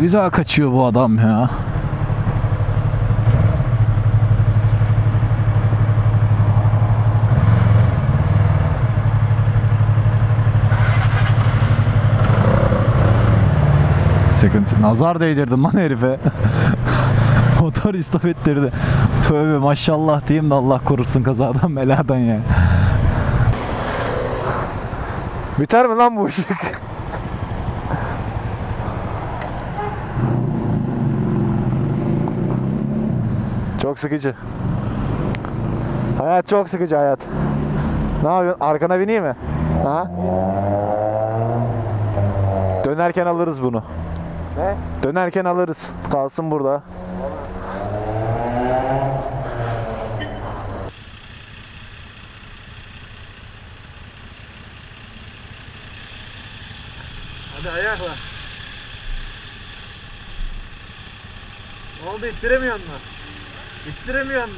Güzel kaçıyor bu adam ya. Sıkıntı. Nazar değdirdim lan herife. Motor istop ettirdi. Tövbe maşallah diyeyim de Allah korusun kazadan beladan ya. Biter mi lan bu ışık? Çok sıkıcı. Hayat çok sıkıcı hayat. Ne yapıyorsun? Arkana bineyim mi? Ha? Dönerken alırız bunu. Ne? Dönerken alırız. Kalsın burada. Hadi ayakla. Ne oldu ittiremiyor mu? İttiremiyor mu?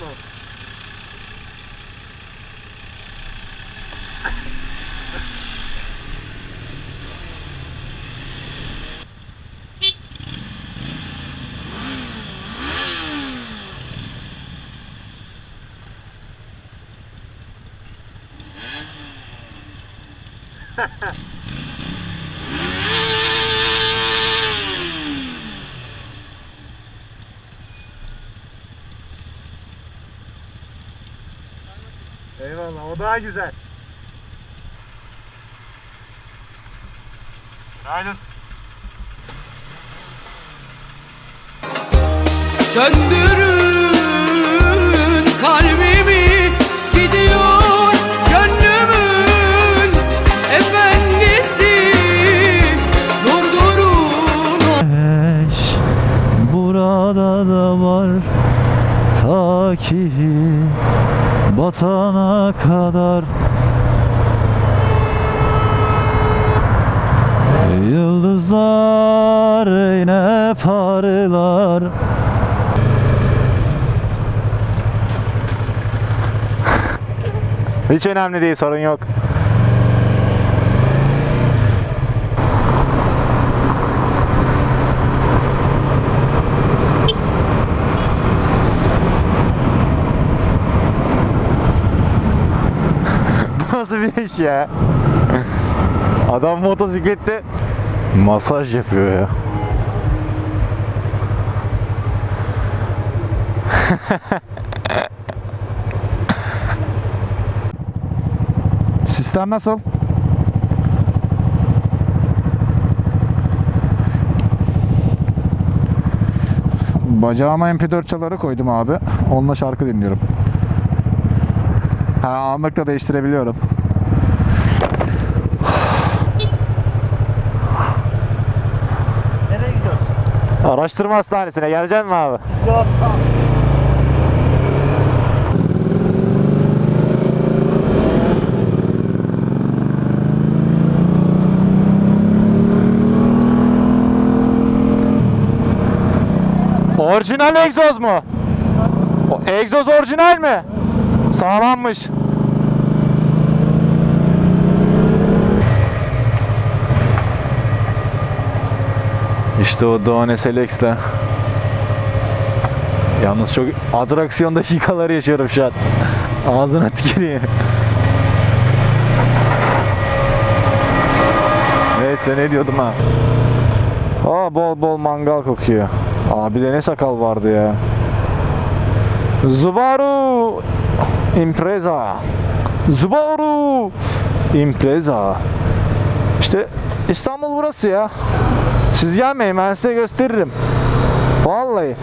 Eyvallah o daha güzel. Aynen. Söndürün kalbimi gidiyor gönlümün efendisi durdurun Eş, burada da var ta ki batana kadar Yıldızlar yine parlar Hiç önemli değil sorun yok. Nasıl bir iş ya? Adam motosiklette masaj yapıyor ya. Sistem nasıl? Bacağıma MP4 çaları koydum abi. Onunla şarkı dinliyorum. Ha anlıkla değiştirebiliyorum. Nereye gidiyorsun? Araştırma hastanesine geleceksin mi abi? Çok sağ ol. Orijinal egzoz mu? O egzoz orijinal mi? Sağlammış. İşte o Doğan SLX'le. Yalnız çok atraksiyon dakikaları yaşıyorum şu an. Ağzına tüküreyim. Neyse ne diyordum ha. Aa bol bol mangal kokuyor. Abi de ne sakal vardı ya. Subaru Impreza. Subaru Impreza. İşte İstanbul burası ya. Siz gelmeyin ben size gösteririm. Vallahi.